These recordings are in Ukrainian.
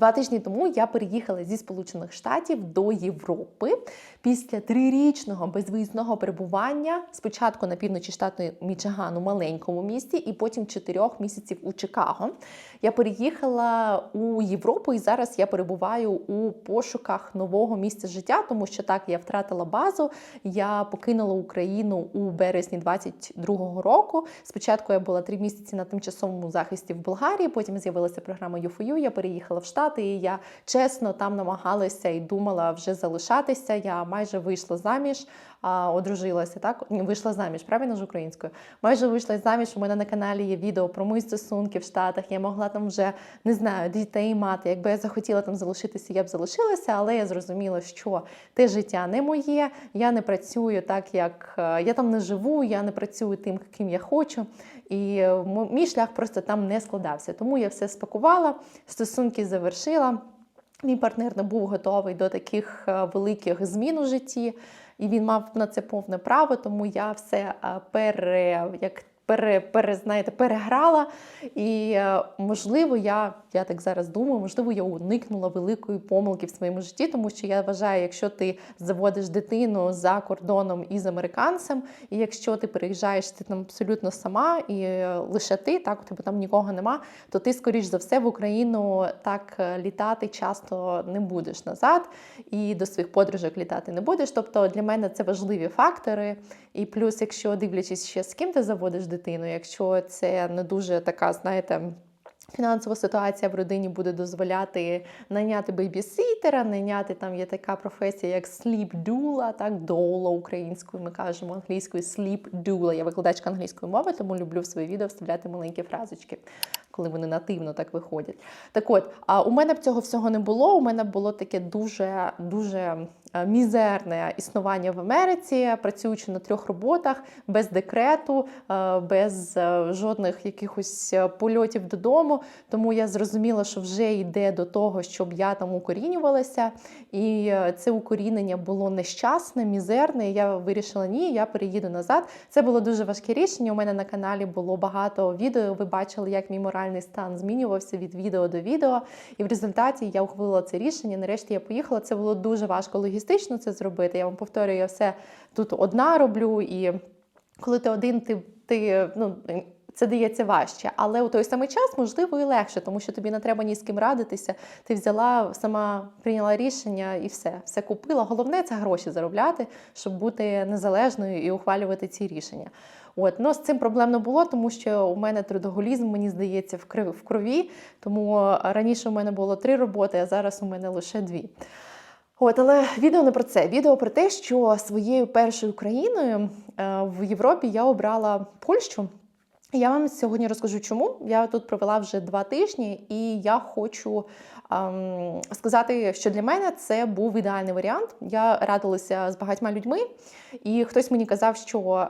Два тижні тому я переїхала зі Сполучених Штатів до Європи після трирічного безвиїзного перебування спочатку на півночі штату Мічигану, маленькому місті, і потім чотирьох місяців у Чикаго. Я переїхала у Європу і зараз я перебуваю у пошуках нового місця життя, тому що так я втратила базу. Я покинула Україну у березні 22-го року. Спочатку я була три місяці на тимчасовому захисті в Болгарії, потім з'явилася програма ЮФОЮ. Я переїхала в Штати, і я чесно там намагалася і думала вже залишатися. Я майже вийшла заміж, а, одружилася. Так Ні, вийшла заміж, правильно ж українською. Майже вийшла заміж. У мене на каналі є відео про мої стосунки в Штатах. Я могла там вже не знаю дітей мати. Якби я захотіла там залишитися, я б залишилася, але я зрозуміла, що те життя не моє. Я не працюю так, як е, я там не живу. Я не працюю тим, ким я хочу. І е, мій шлях просто там не складався. Тому я все спакувала, стосунки завершила. Мій партнер не був готовий до таких е, великих змін у житті, і він мав на це повне право, тому я все е, пере, як пере, пере, знаєте, переграла. І е, можливо, я, я так зараз думаю, можливо, я уникнула великої помилки в своєму житті, тому що я вважаю, якщо ти заводиш дитину за кордоном із американцем, і якщо ти переїжджаєш ти там абсолютно сама, і е, лише ти, так у тебе там нікого нема, то ти, скоріш за все, в Україну так е, літати часто не будеш назад, і до своїх подружок літати не будеш. Тобто для мене це важливі фактори. І плюс, якщо дивлячись ще з ким ти заводиш дитину, якщо це не дуже така, знаєте. Фінансова ситуація в родині буде дозволяти найняти бейбісітера, найняти там є така професія, як doula, так доула українською. Ми кажемо англійською doula. Я викладачка англійської мови, тому люблю в свої відео вставляти маленькі фразочки, коли вони нативно так виходять. Так от, а у мене б цього всього не було. У мене було таке дуже дуже мізерне існування в Америці, працюючи на трьох роботах, без декрету, е, без е, жодних якихось е, польотів додому. Тому я зрозуміла, що вже йде до того, щоб я там укорінювалася. І е, це укорінення було нещасне, мізерне. І я вирішила, ні, я переїду назад. Це було дуже важке рішення. У мене на каналі було багато відео. Ви бачили, як мій моральний стан змінювався від відео до відео. І в результаті я ухвалила це рішення. Нарешті я поїхала. Це було дуже важко логістично це зробити. Я вам повторюю, я все тут одна роблю. І коли ти один, ти, ти ну. Це дається важче, але у той самий час можливо і легше, тому що тобі не треба ні з ким радитися. Ти взяла, сама прийняла рішення і все, все купила. Головне це гроші заробляти, щоб бути незалежною і ухвалювати ці рішення. От ну з цим проблем не було, тому що у мене трудоголізм, мені здається, в крові. Тому раніше у мене було три роботи, а зараз у мене лише дві. От, але відео не про це. Відео про те, що своєю першою країною е, в Європі я обрала Польщу. Я вам сьогодні розкажу, чому я тут провела вже два тижні, і я хочу ем, сказати, що для мене це був ідеальний варіант. Я радилася з багатьма людьми, і хтось мені казав, що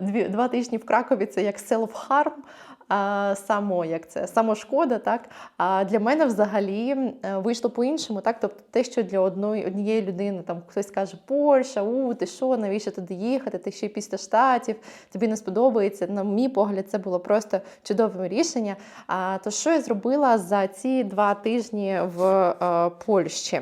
е, два тижні в Кракові це як self-harm, само як це самошкода, так а для мене взагалі е, вийшло по-іншому. Так, тобто те, що для одної однієї людини там хтось каже Польща, у ти що, навіщо туди їхати? Ти ще після штатів, тобі не сподобається. На мій погляд, це було просто чудове рішення. А то що я зробила за ці два тижні в е, Польщі?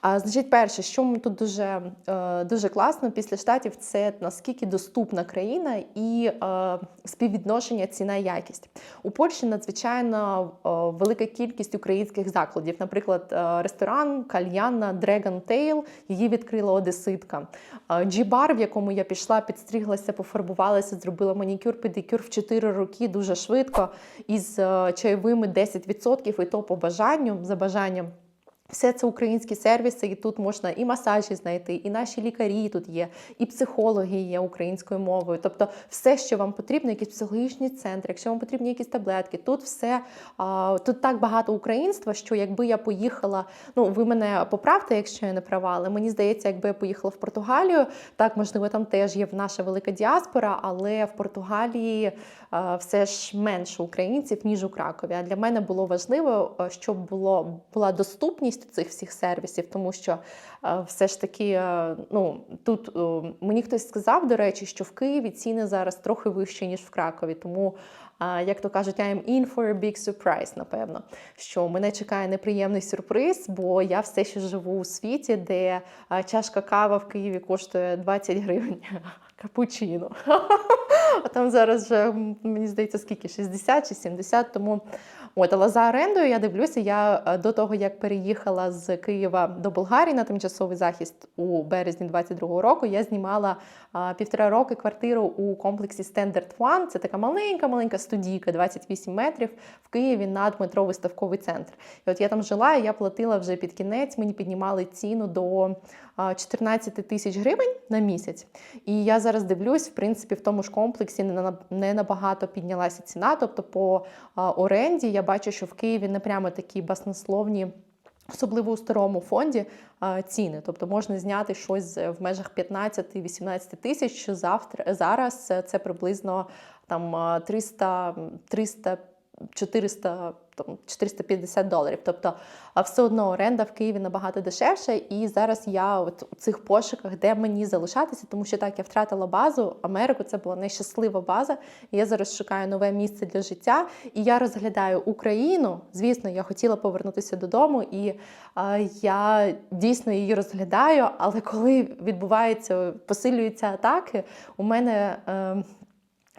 А, значить, перше, що тут дуже, е, дуже класно після штатів, це наскільки доступна країна і е, співвідношення ціна якість. У Польщі надзвичайно е, велика кількість українських закладів. Наприклад, е, ресторан Кальяна Dragon Tail, її відкрила одеситка. Е, G-бар, в якому я пішла, підстріглася, пофарбувалася, зробила манікюр, педикюр в 4 роки дуже швидко, із е, чайовими 10%, і то по бажанню, за бажанням. Все це українські сервіси, і тут можна і масажі знайти, і наші лікарі тут є, і психологи є українською мовою. Тобто, все, що вам потрібно, якісь психологічні центри, якщо вам потрібні якісь таблетки, тут все тут так багато українства, що якби я поїхала, ну ви мене поправте, якщо я не права, але мені здається, якби я поїхала в Португалію, так можливо, там теж є наша велика діаспора, але в Португалії все ж менше українців ніж у Кракові. А для мене було важливо, щоб було була доступність цих всіх сервісів, тому що е, все ж таки, е, ну тут е, мені хтось сказав, до речі, що в Києві ціни зараз трохи вищі, ніж в Кракові. Тому, як то кажуть, I am in for a big surprise, напевно, що мене чекає неприємний сюрприз, бо я все ще живу у світі, де чашка кава в Києві коштує 20 гривень. Капучино. А там зараз вже, мені здається, скільки? 60 чи 70, тому От, але за орендою я дивлюся, я е, до того, як переїхала з Києва до Болгарії на тимчасовий захист у березні 22-го року, я знімала а, півтора роки квартиру у комплексі Standard One. Це така маленька-маленька студійка, 28 метрів в Києві над метро виставковий центр. І от я там жила, і я платила вже під кінець, мені піднімали ціну до 14 тисяч гривень на місяць. І я зараз дивлюсь, в принципі, в тому ж комплексі не набагато піднялася ціна. Тобто по оренді я бачу, що в Києві не прямо такі баснословні. Особливо у старому фонді ціни, тобто можна зняти щось в межах 15-18 тисяч. Що завтра зараз це приблизно там 300, 300 400, там, 450 доларів. Тобто, а все одно оренда в Києві набагато дешевше. І зараз я от у цих пошуках, де мені залишатися, тому що так я втратила базу. Америку це була нещаслива база. Я зараз шукаю нове місце для життя. І я розглядаю Україну. Звісно, я хотіла повернутися додому, і а, я дійсно її розглядаю. Але коли відбуваються, посилюються атаки, у мене. Е,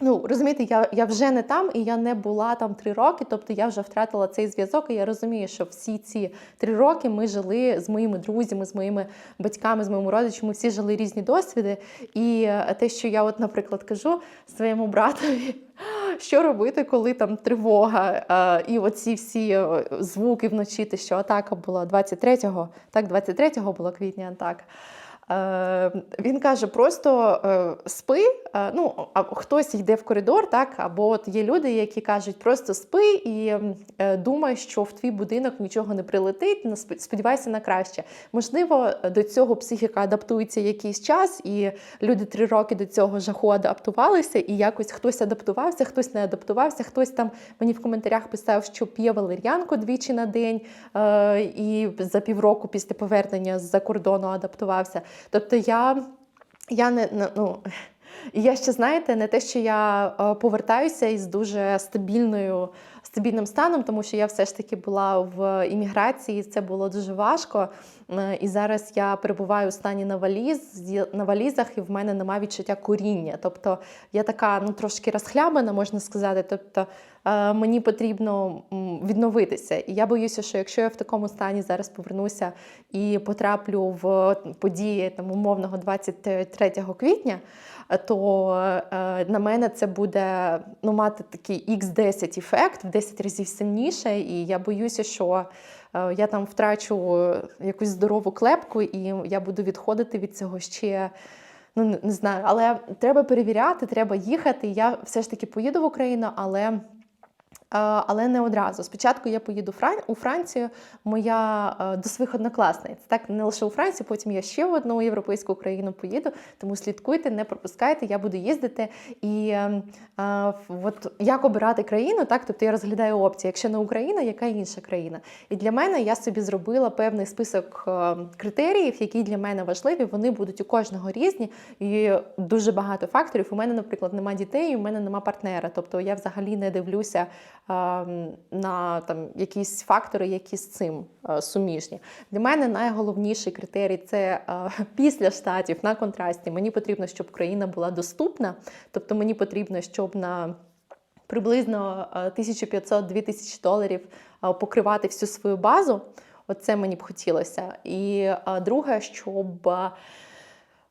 Ну, розумієте, я, я вже не там і я не була там три роки, тобто я вже втратила цей зв'язок. І я розумію, що всі ці три роки ми жили з моїми друзями, з моїми батьками, з моїми родичами, всі жили різні досвіди. І е, те, що я, от, наприклад, кажу своєму братові. Що робити, коли там тривога е, і оці всі е, звуки вночі, те, що атака була 23-го, так, 23-го була квітня атака. Е, Він каже: просто е, спи. е, Ну, а хтось йде в коридор, так або от є люди, які кажуть, просто спи і думай, що в твій будинок нічого не прилетить. Сподівайся на краще. Можливо, до цього психіка адаптується якийсь час, і люди три роки до цього жаху адаптувалися, і якось хтось адаптувався, хтось не адаптувався, хтось там мені в коментарях писав, що п'є валер'янку двічі на день, і за півроку після повернення з-за кордону адаптувався. Тобто я, я не ну. І я ще знаєте, не те, що я е, повертаюся із дуже стабільною стабільним станом, тому що я все ж таки була в імміграції, і це було дуже важко. Е, І зараз я перебуваю у стані на валіз на валізах, і в мене немає відчуття коріння. Тобто я така ну трошки розхлябана, можна сказати. Тобто е, мені потрібно відновитися. І я боюся, що якщо я в такому стані зараз повернуся і потраплю в події там умовного 23 квітня, то е, на мене це буде ну, мати такий X10 ефект в 10 разів сильніше. І я боюся, що я там втрачу е, якусь здорову клепку, і я буду відходити від цього ще. Ну, не- знаю, але треба перевіряти, треба їхати. Я все ж таки поїду в Україну, але Але не одразу. Спочатку я поїду у Францію, моя е, до своїх однокласниць. Так не лише у Францію, потім я ще в одну європейську країну поїду. Тому слідкуйте, не пропускайте. Я буду їздити. І е, е, от як обирати країну, так тобто я розглядаю опції. Якщо не Україна, яка інша країна? І для мене я собі зробила певний список е, критеріїв, які для мене важливі. Вони будуть у кожного різні і дуже багато факторів. У мене, наприклад, нема дітей, у мене нема партнера. Тобто я взагалі не дивлюся е, на там якісь фактори, які з цим е, суміжні. Для мене найголовніший критерій це е, після штатів на контрасті. Мені потрібно, щоб країна була доступна, тобто мені потрібно, щоб на приблизно е, 1500-2000 доларів е, покривати всю свою базу. Оце мені б хотілося. І друге, щоб.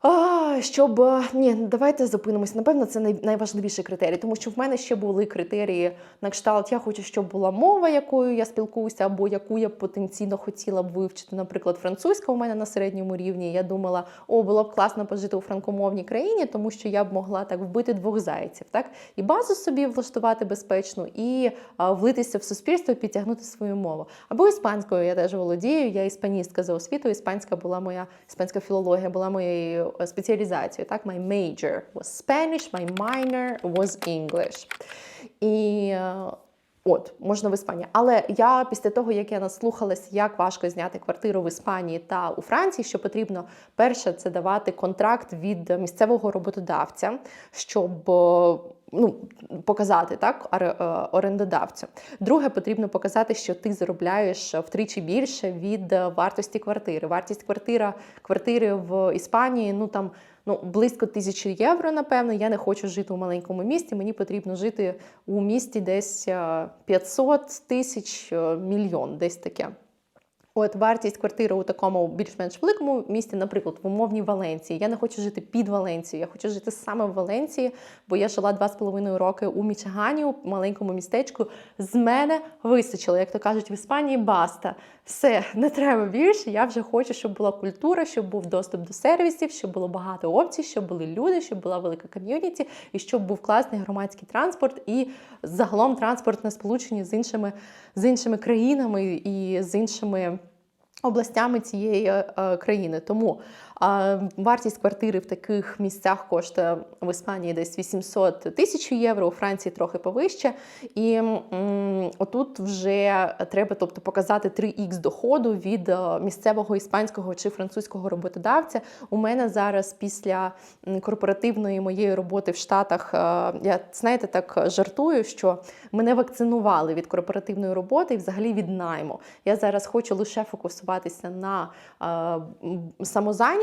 Е, а, щоб е, ні, давайте зупинимось. Напевно, це най, найважливіший критерій, тому що в мене ще були критерії на кшталт. Я хочу, щоб була мова, якою я спілкуюся, або яку я потенційно хотіла б вивчити. Наприклад, французька у мене на середньому рівні. Я думала, о, було б класно пожити у франкомовній країні, тому що я б могла так вбити двох зайців, так і базу собі влаштувати безпечну, і а, влитися в суспільство, підтягнути свою мову. Або іспанською я теж володію. Я іспаністка за освітою. Іспанська була моя іспанська філологія була моєю е, спеціалізацією. Так, my major was Spanish, my minor was English. І е, От, можна в Іспанії. Але я після того, як я наслухалась, як важко зняти квартиру в Іспанії та у Франції, що потрібно перше це давати контракт від місцевого роботодавця, щоб е, ну, показати так е, орендодавцю. Друге, потрібно показати, що ти заробляєш втричі більше від вартості квартири. Вартість квартира, квартири в Іспанії, ну там. Ну, близько тисячі євро, напевно. Я не хочу жити у маленькому місті. Мені потрібно жити у місті десь е, 500 тисяч е, мільйон, десь таке. От вартість квартири у такому більш-менш великому місті, наприклад, в умовній Валенції. Я не хочу жити під Валенцією, я хочу жити саме в Валенції, бо я жила два з половиною роки у Мічигані, у маленькому містечку. З мене вистачило, як то кажуть, в Іспанії баста. Все, не треба більше. Я вже хочу, щоб була культура, щоб був доступ до сервісів, щоб було багато опцій, щоб були люди, щоб була велика ком'юніті, і щоб був класний громадський транспорт і загалом транспортне сполучення з іншими, з іншими країнами і з іншими областями цієї е, країни. Тому е, вартість квартири в таких місцях коштує в Іспанії десь 800 тисяч євро, у Франції трохи повище. І отут вже треба тобто, показати 3х доходу від е, місцевого іспанського чи французького роботодавця. У мене зараз після корпоративної моєї роботи в Штатах, е, я знаєте, так жартую, що мене вакцинували від корпоративної роботи і взагалі від найму. Я зараз хочу лише фокусуватися на е,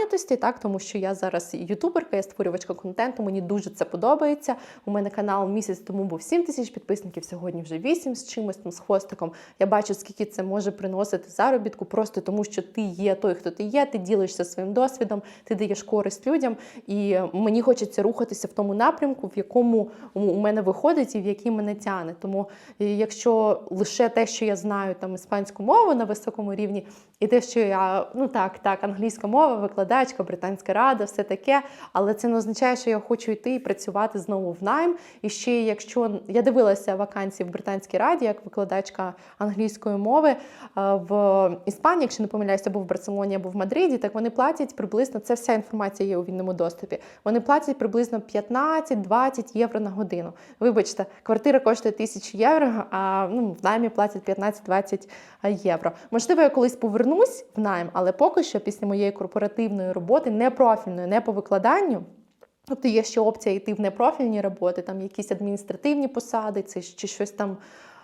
м, самозайнятості, так тому що я зараз ютуберка, я створювачка контенту. Мені дуже це подобається. У мене канал місяць тому був 7 тисяч підписників, сьогодні вже 8 з чимось там з хвостиком. Я бачу, скільки це може приносити заробітку, просто тому що ти є той, хто ти є, ти ділишся своїм досвідом, ти даєш користь людям. І мені хочеться рухатися в тому напрямку, в якому у мене виходить і в який мене тягне. Тому е, якщо лише те, що я знаю там іспанську мову на високому рівні, і те, що я ну так, так, англійська мова, викладачка, британська рада, все таке, але це не означає, що я хочу йти і працювати знову в найм. І ще якщо я дивилася вакансії в британській раді як викладачка англійської мови е, в Іспанії, якщо не помиляюся, або в Барселоні, або в Мадриді, так вони платять приблизно це вся інформація є у вільному доступі. Вони платять приблизно 15-20 євро на годину. Вибачте, квартира коштує 1000 євро, а ну, в наймі платять 15-20 євро. Можливо, я колись повернусь в найм, але поки що після моєї корпоративної роботи, непрофільної, не по викладанню. Тобто є ще опція йти в непрофільні роботи, там якісь адміністративні посади, чи щось там.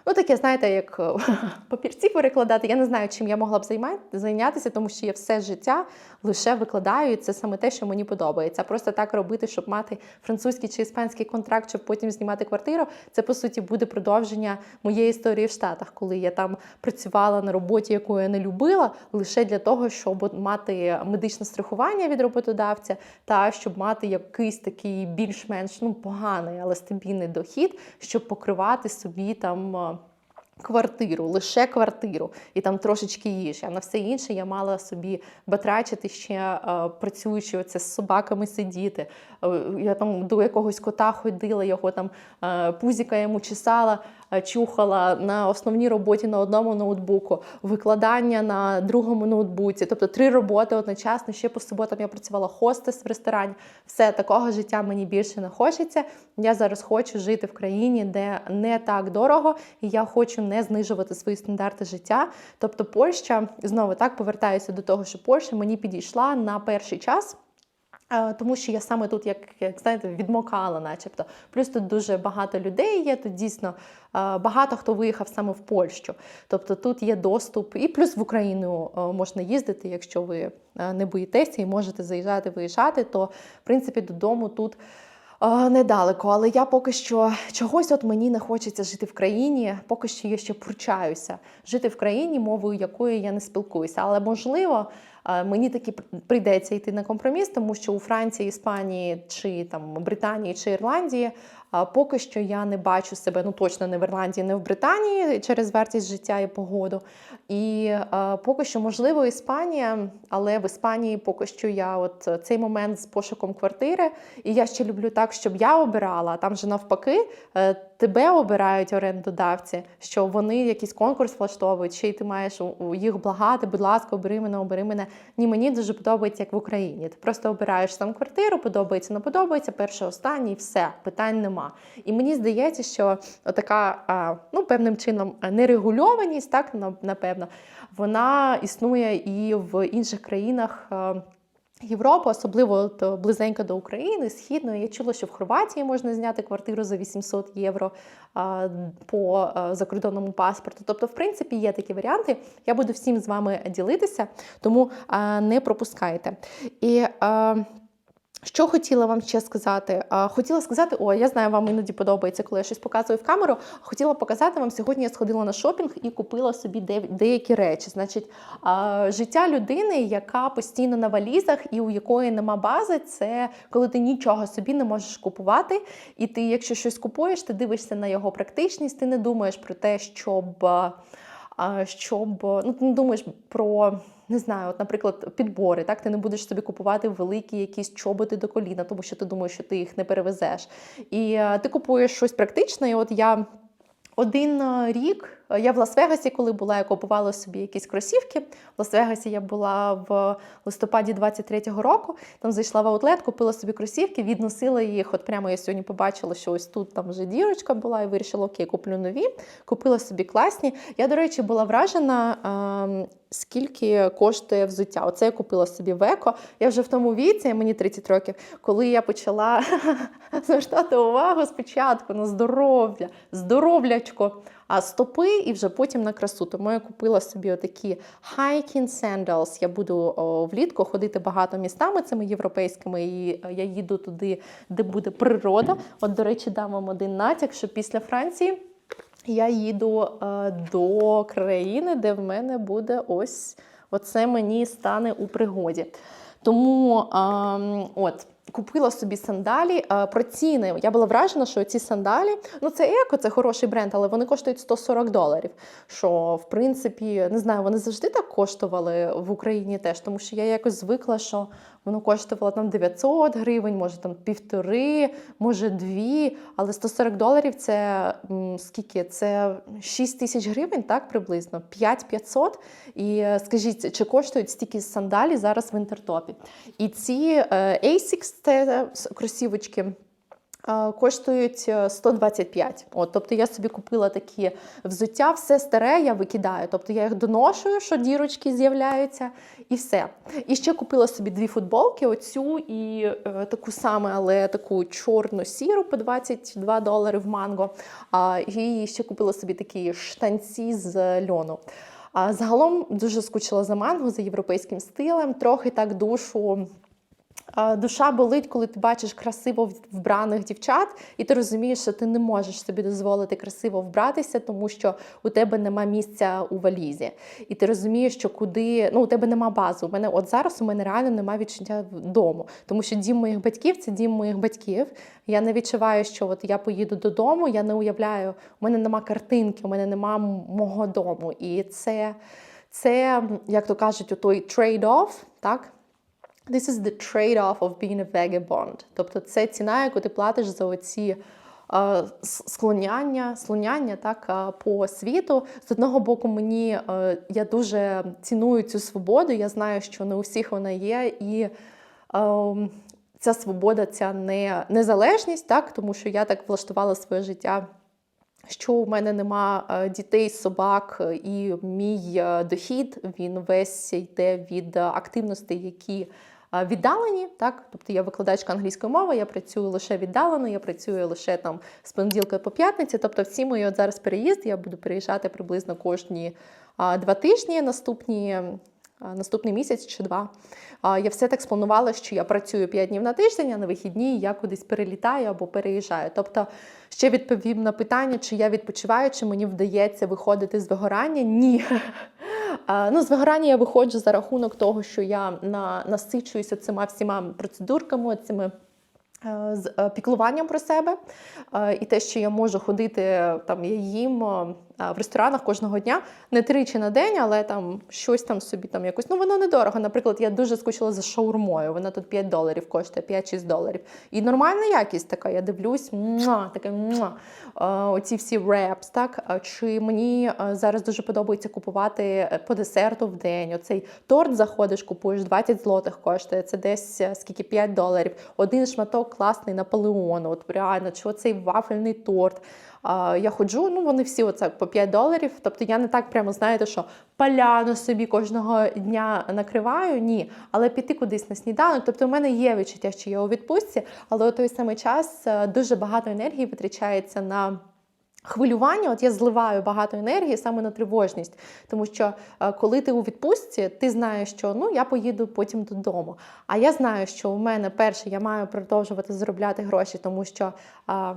Ну, таке, знаєте, як е, папірці перекладати. Я не знаю, чим я могла б зайнятися, тому що я все життя лише викладаю, і це саме те, що мені подобається. Просто так робити, щоб мати французький чи іспанський контракт, щоб потім знімати квартиру. Це по суті буде продовження моєї історії в Штатах, коли я там працювала на роботі, яку я не любила, лише для того, щоб мати медичне страхування від роботодавця, та щоб мати якийсь такий більш-менш ну поганий, але стабільний дохід, щоб покривати собі там. Квартиру, лише квартиру, і там трошечки їжі. А на все інше я мала собі батрачити ще е, працюючи оце з собаками сидіти. Е, я там до якогось кота ходила, його там е, пузіка йому чесала, чухала на основній роботі на одному ноутбуку, викладання на другому ноутбуці. Тобто три роботи одночасно. Ще по суботам я працювала хостес в ресторані. Все такого життя мені більше не хочеться. Я зараз хочу жити в країні, де не так дорого, і я хочу не знижувати свої стандарти життя. Тобто, Польща знову так повертаюся до того, що Польща мені підійшла на перший час. Тому що я саме тут, як, як знаєте, відмокала, начебто. Плюс тут дуже багато людей є. Тут дійсно багато хто виїхав саме в Польщу. Тобто тут є доступ, і плюс в Україну можна їздити, якщо ви не боїтеся і можете заїжджати, виїжджати, то в принципі додому тут. Недалеко, але я поки що чогось от мені не хочеться жити в країні, поки що я ще пручаюся жити в країні, мовою якої я не спілкуюся. Але можливо, мені таки прийдеться йти на компроміс, тому що у Франції, Іспанії чи там Британії чи Ірландії поки що я не бачу себе, ну точно не в Ірландії, не в Британії через вартість життя і погоду. І е, поки що, можливо, Іспанія, але в Іспанії поки що я от е, цей момент з пошуком квартири. І я ще люблю так, щоб я обирала, там же навпаки. е, Тебе обирають орендодавці, що вони якийсь конкурс влаштовують, ще й ти маєш їх благати, будь ласка, обери мене, обери мене. Ні, мені дуже подобається, як в Україні. Ти просто обираєш там квартиру, подобається, не подобається, перше, останнє, і все, питань немає. Нема. І мені здається, що така ну, певним чином нерегульованість, так напевно, вона існує і в інших країнах. Європи, особливо от, близенько до України, східної. Я чула, що в Хорватії можна зняти квартиру за 800 євро а, по а, закордонному паспорту. Тобто, в принципі, є такі варіанти. Я буду всім з вами ділитися, тому а, не пропускайте. І а, що хотіла вам ще сказати? Хотіла сказати, о, я знаю, вам іноді подобається, коли я щось показую в камеру. Хотіла показати вам сьогодні. Я сходила на шопінг і купила собі деякі речі. Значить, життя людини, яка постійно на валізах і у якої нема бази, це коли ти нічого собі не можеш купувати. І ти, якщо щось купуєш, ти дивишся на його практичність, ти не думаєш про те, щоб. Щоб ну ти не думаєш про не знаю, от, наприклад, підбори. Так, ти не будеш собі купувати великі якісь чоботи до коліна, тому що ти думаєш, що ти їх не перевезеш. І е, ти купуєш щось практичне. І от я один е, рік я в Лас-Вегасі, коли була, я купувала собі якісь кросівки. В Лас-Вегасі я була в листопаді 23-го року. Там зайшла в аутлет, купила собі кросівки, відносила їх. От прямо я сьогодні побачила, що ось тут там вже дірочка була, і вирішила, окей, куплю нові. Купила собі класні. Я, до речі, була вражена. ем, Скільки коштує взуття? Оце я купила собі в еко. Я вже в тому віці, мені 30 років, коли я почала звертати увагу спочатку на здоров'я, здоровлячко, стопи і вже потім на красу. Тому я купила собі отакі hiking sandals. Я буду влітку ходити багато містами цими європейськими, і е, я їду туди, де буде природа. От, до речі, дам вам один натяк, що після Франції. Я їду е, до країни, де в мене буде ось оце мені стане у пригоді. Тому ем, от. Купила собі сандалі. Е, Про ціни я була вражена, що ці сандалі, ну це еко, це хороший бренд, але вони коштують 140 доларів. Що в принципі, не знаю, вони завжди так коштували в Україні теж, тому що я якось звикла, що воно коштувало там 900 гривень, може там півтори, може дві. Але 140 доларів це скільки? Це 6 тисяч гривень, так приблизно, 5500. І е, скажіть, чи коштують стільки сандалі зараз в інтертопі? І ці е, Asics, це кросівочки. Е, Коштують е, 125. От, тобто я собі купила такі взуття, все старе я викидаю. Тобто я їх доношую, що дірочки з'являються, і все. І ще купила собі дві футболки: оцю і е, таку саме, але таку чорно-сіру по 22 долари в манго. А, і ще купила собі такі штанці з льону. А загалом дуже скучила за манго, за європейським стилем. Трохи так душу. Душа болить, коли ти бачиш красиво вбраних дівчат, і ти розумієш, що ти не можеш собі дозволити красиво вбратися, тому що у тебе нема місця у валізі. І ти розумієш, що куди ну у тебе нема бази. У мене от зараз у мене реально немає відчуття дому, тому що дім моїх батьків це дім моїх батьків. Я не відчуваю, що от я поїду додому, я не уявляю, у мене нема картинки, у мене нема мого дому. І це, це як то кажуть, той trade-off, так? This is the trade-off of being a vagabond. Тобто це ціна, яку ти платиш за оці е, склоняння, слоняння так, е, по світу. З одного боку, мені е, я дуже ціную цю свободу. Я знаю, що не у всіх вона є, і е, ця свобода, ця не, незалежність, так, тому що я так влаштувала своє життя. Що у мене нема е, дітей, собак, е, і мій дохід він весь йде від активностей, які віддалені. Так, тобто я викладачка англійської мови, я працюю лише віддалено, я працюю лише там з понеділка по п'ятниці. Тобто, всі мої от зараз переїзди, я буду переїжджати приблизно кожні два тижні, наступні. Наступний місяць чи два. Я все так спланувала, що я працюю 5 днів на тиждень, а на вихідні я кудись перелітаю або переїжджаю. Тобто, ще відповім на питання, чи я відпочиваю, чи мені вдається виходити з вигорання. Ні. Ну, з вигорання я виходжу за рахунок того, що я на, насичуюся цими всіма процедурками, цими е, з е, піклуванням про себе. Е, І те, що я можу ходити, там я їм в ресторанах кожного дня, не тричі на день, але там щось там собі там якось. Ну воно недорого. Наприклад, я дуже скучила за шаурмою. Вона тут 5 доларів коштує, 5-6 доларів. І нормальна якість така. Я дивлюсь, муа, таке муа. Оці всі репс, так чи мені зараз дуже подобається купувати е, по десерту в день. Оцей торт заходиш, купуєш 20 злотих коштує. Це десь е, скільки 5 доларів. Один шматок класний Наполеон. От реально, чи оцей вафельний торт. Я ходжу, ну вони всі оце по 5 доларів. Тобто я не так прямо знаєте, що поляну собі кожного дня накриваю. Ні, але піти кудись на сніданок. Тобто, у мене є відчуття, що я у відпустці, але у той самий час е, дуже багато енергії витрачається на. Хвилювання, от я зливаю багато енергії саме на тривожність, тому що е, коли ти у відпустці, ти знаєш, що ну я поїду потім додому. А я знаю, що у мене перше я маю продовжувати заробляти гроші, тому що а,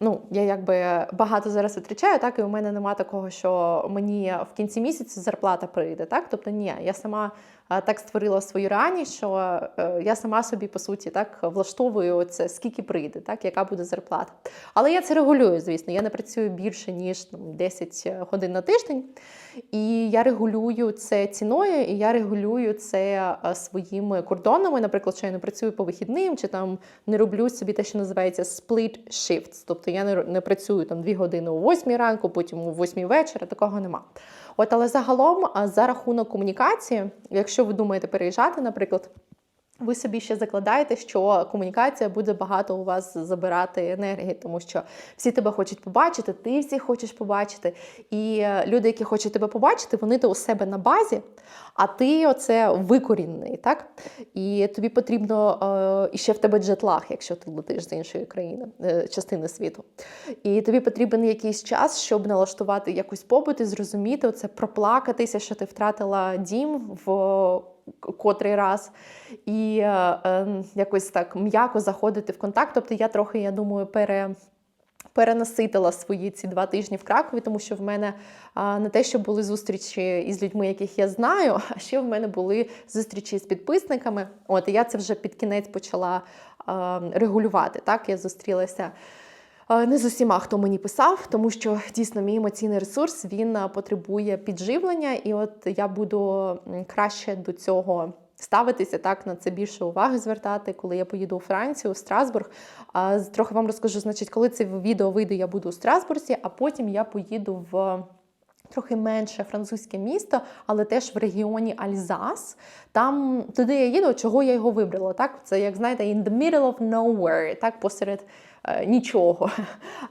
ну я якби багато зараз витрачаю, так і у мене нема такого, що мені в кінці місяця зарплата прийде. Так, тобто ні, я сама так створила свою реальність, що е, я сама собі по суті так влаштовую це, скільки прийде, так яка буде зарплата. Але я це регулюю, звісно. Я не працюю більше ніж там, 10 годин на тиждень. І я регулюю це ціною, і я регулюю це е, своїми кордонами. Наприклад, що я не працюю по вихідним, чи там не роблю собі те, що називається split shifts. Тобто я не, не працюю там 2 години о 8 ранку, потім о 8 вечора. Такого нема. От, але загалом, за рахунок комунікації, якщо ви думаєте переїжджати, наприклад. Ви собі ще закладаєте, що комунікація буде багато у вас забирати енергії, тому що всі тебе хочуть побачити, ти всіх хочеш побачити. І е, люди, які хочуть тебе побачити, вони то у себе на базі, а ти оце викорінний, так? І тобі потрібно е, і ще в тебе джетлаг, якщо ти летиш з іншої країни, е, частини світу. І тобі потрібен якийсь час, щоб налаштувати якусь побут і зрозуміти оце, проплакатися, що ти втратила дім в котрий раз, і е, е, якось так м'яко заходити в контакт. Тобто я трохи, я думаю, пере. Перенаситила свої ці два тижні в Кракові, тому що в мене а, не те, що були зустрічі із людьми, яких я знаю, а ще в мене були зустрічі з підписниками. От і я це вже під кінець почала а, регулювати. Так, я зустрілася не з усіма, хто мені писав, тому що дійсно мій емоційний ресурс він потребує підживлення, і от я буду краще до цього. Ставитися так на це більше уваги звертати, коли я поїду у Францію, у Страсбург. А, трохи вам розкажу, значить, коли це відео вийде, я буду у Страсбурзі, а потім я поїду в. Трохи менше французьке місто, але теж в регіоні Альзас. Там туди я їду, чого я його вибрала. Так, це як знаєте, in the middle of nowhere, так посеред е, нічого.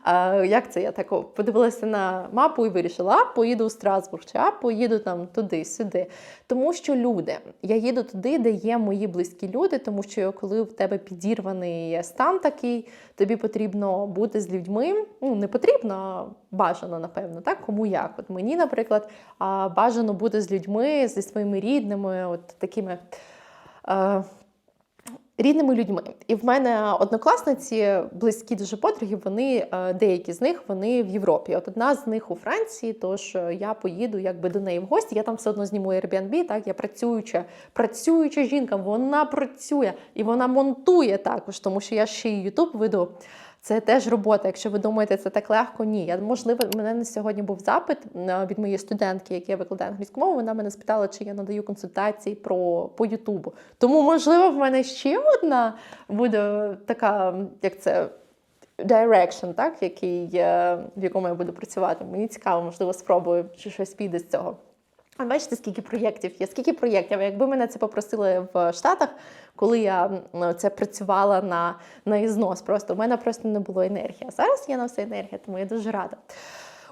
Е, як це я так подивилася на мапу і вирішила, а поїду у Страсбург, чи а поїду там туди, сюди. Тому що люди, я їду туди, де є мої близькі люди, тому що коли в тебе підірваний стан такий, тобі потрібно бути з людьми. Ну, не потрібно, а бажано, напевно, так, кому як. От мені, наприклад, бажано бути з людьми, зі своїми рідними, от такими. Рідними людьми, і в мене однокласниці, близькі дуже подруги. Вони е, деякі з них вони в Європі. От одна з них у Франції. Тож е, я поїду якби до неї в гості. Я там все одно зніму Airbnb, Так я працююча, працююча жінка. Вона працює і вона монтує також, тому що я ще й YouTube веду. Це теж робота. Якщо ви думаєте, це так легко, ні. Я можливо, мене на сьогодні був запит від моєї студентки, яка я викладаю англійську мову. Вона мене спитала, чи я надаю консультації про по Ютубу. Тому, можливо, в мене ще одна буде така, як це. Direction, так, який, е, в якому я буду працювати. Мені цікаво, можливо, спробую, чи щось піде з цього. Бачите, скільки проєктів є, скільки проєктів. Якби мене це попросили в Штатах, коли я це працювала на, на ізнос, просто у мене просто не було енергії. А зараз є на все енергія, тому я дуже рада.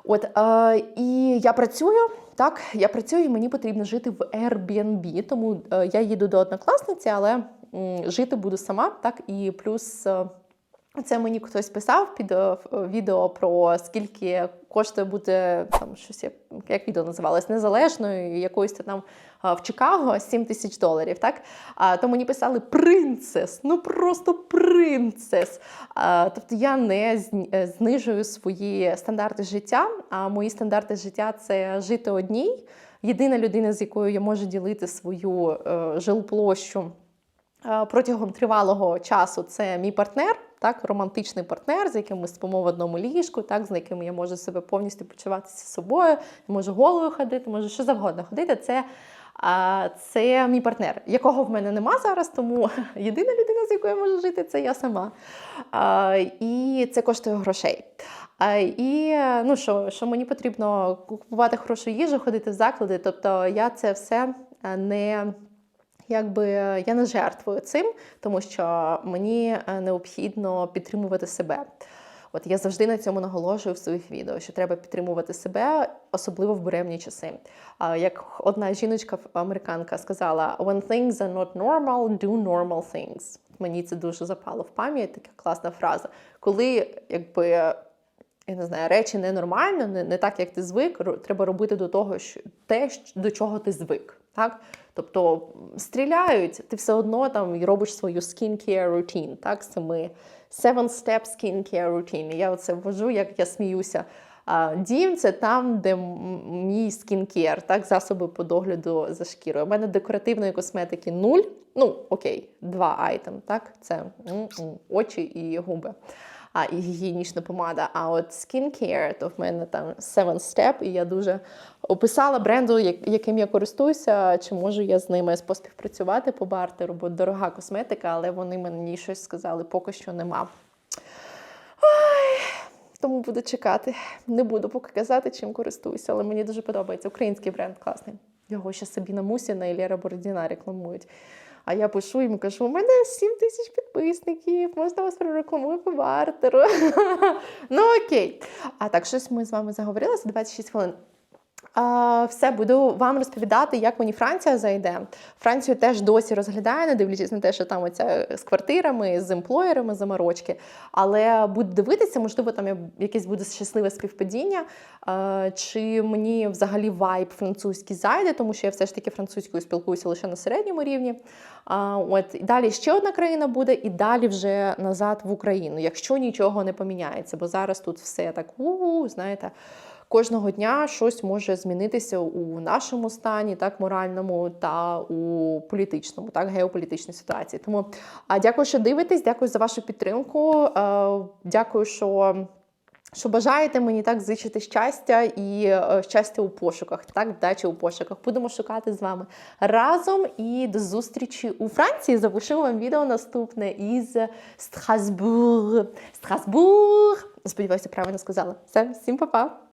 От е, і я працюю, так, я працюю, і мені потрібно жити в Airbnb, тому е, я їду до однокласниці, але м, жити буду сама, так, і плюс. Е, це мені хтось писав під е, відео про скільки коштує бути там щось як, як відео називалось незалежною якоюсь там в Чикаго 7 тисяч доларів. Так а, то мені писали принцес, ну просто принцес. А, тобто я не е, знижую свої стандарти життя. А мої стандарти життя це жити одній. Єдина людина, з якою я можу ділити свою е, жилплощу. Е, Протягом тривалого часу це мій партнер, так, романтичний партнер, з яким ми спимо в одному ліжку, так, з яким я можу себе повністю почуватися собою, можу голою ходити, можу що завгодно ходити. Це а це мій партнер, якого в мене нема зараз, тому єдина людина, з якою я можу жити, це я сама. А, І це коштує грошей. А, І ну, що, що мені потрібно купувати хорошу їжу, ходити в заклади. Тобто я це все е, не. Якби я не жертвую цим, тому що мені е, необхідно підтримувати себе. От я завжди на цьому наголошую в своїх відео, що треба підтримувати себе, особливо в буремні часи. Як одна жіночка американка сказала: When things are not normal, do normal things. Мені це дуже запало в пам'ять, така класна фраза. Коли якби я не знаю, речі ненормально, не, не так, як ти звик, треба робити до того, що те, до чого ти звик. Так? Тобто стріляють, ти все одно там робиш свою skincare routine, так, з цими seven step skincare routine. Я оце ввожу, як я сміюся. А, дім це там, де мій скінкер, так, засоби по догляду за шкірою. У мене декоративної косметики нуль. Ну, окей, два айтем, так? Це м-м, очі і губи. А, і гігієнічна помада. А от skincare, то в мене там Seven Step, і я дуже описала бренду, яким я користуюся, чи можу я з ними поспівпрацювати по бартеру, бо дорога косметика, але вони мені щось сказали, поки що нема. Ой, тому буду чекати. Не буду поки казати, чим користуюся, але мені дуже подобається. Український бренд класний. Його ще Сабіна Мусіна і Лера Бородіна рекламують. А я пишу йому кажу: у мене 7 тисяч підписників, можна вас прорекламую по бартеру. ну окей. А так, щось ми з вами заговорили за 26 хвилин. Все, буду вам розповідати, як мені Франція зайде. Францію теж досі розглядаю, не дивлячись на те, що там оця з квартирами, з емплоєрами заморочки. Але буду дивитися, можливо, там якесь буде щасливе співпадіння, чи мені взагалі вайб французький зайде, тому що я все ж таки французькою спілкуюся лише на середньому рівні. От далі ще одна країна буде, і далі вже назад в Україну, якщо нічого не поміняється, бо зараз тут все так у знаєте. Кожного дня щось може змінитися у нашому стані, так моральному та у політичному, так геополітичній ситуації. Тому а, дякую, що дивитесь, дякую за вашу підтримку. е, Дякую, що. Що бажаєте мені так зичити щастя і е, щастя у пошуках, так вдачі у пошуках. Будемо шукати з вами разом і до зустрічі у Франції. Запишу вам відео наступне із Страсбург. Страсбург. Сподіваюся, правильно сказала. Все, всім па-па!